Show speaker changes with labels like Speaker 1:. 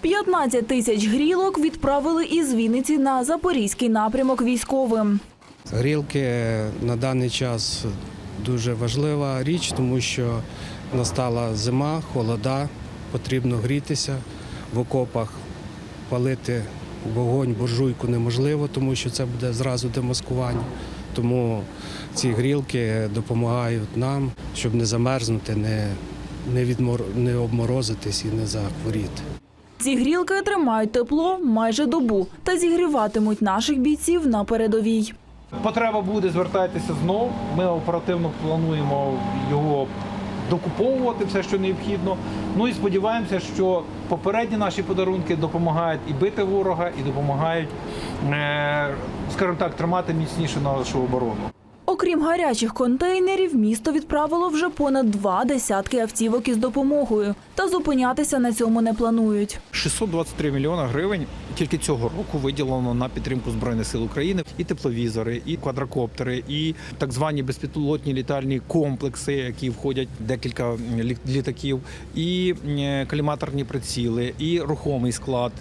Speaker 1: 15 тисяч грілок відправили із Вінниці на запорізький напрямок військовим.
Speaker 2: Грілки на даний час дуже важлива річ, тому що настала зима, холода, потрібно грітися в окопах, палити вогонь, буржуйку неможливо, тому що це буде зразу демаскування. Тому ці грілки допомагають нам, щоб не замерзнути, не, не, відмор... не обморозитись і не захворіти.
Speaker 1: Ці грілки тримають тепло майже добу та зігріватимуть наших бійців на передовій.
Speaker 3: Потреба буде звертайтеся знов. Ми оперативно плануємо його докуповувати все, що необхідно. Ну і сподіваємося, що попередні наші подарунки допомагають і бити ворога, і допомагають, е, скажімо так, тримати міцніше нашу оборону.
Speaker 1: Окрім гарячих контейнерів, місто відправило вже понад два десятки автівок із допомогою. Та зупинятися на цьому не планують.
Speaker 4: 623 мільйона гривень тільки цього року виділено на підтримку збройних сил України. І тепловізори, і квадрокоптери, і так звані безпілотні літальні комплекси, які входять декілька літаків, і е, каліматорні приціли, і рухомий склад.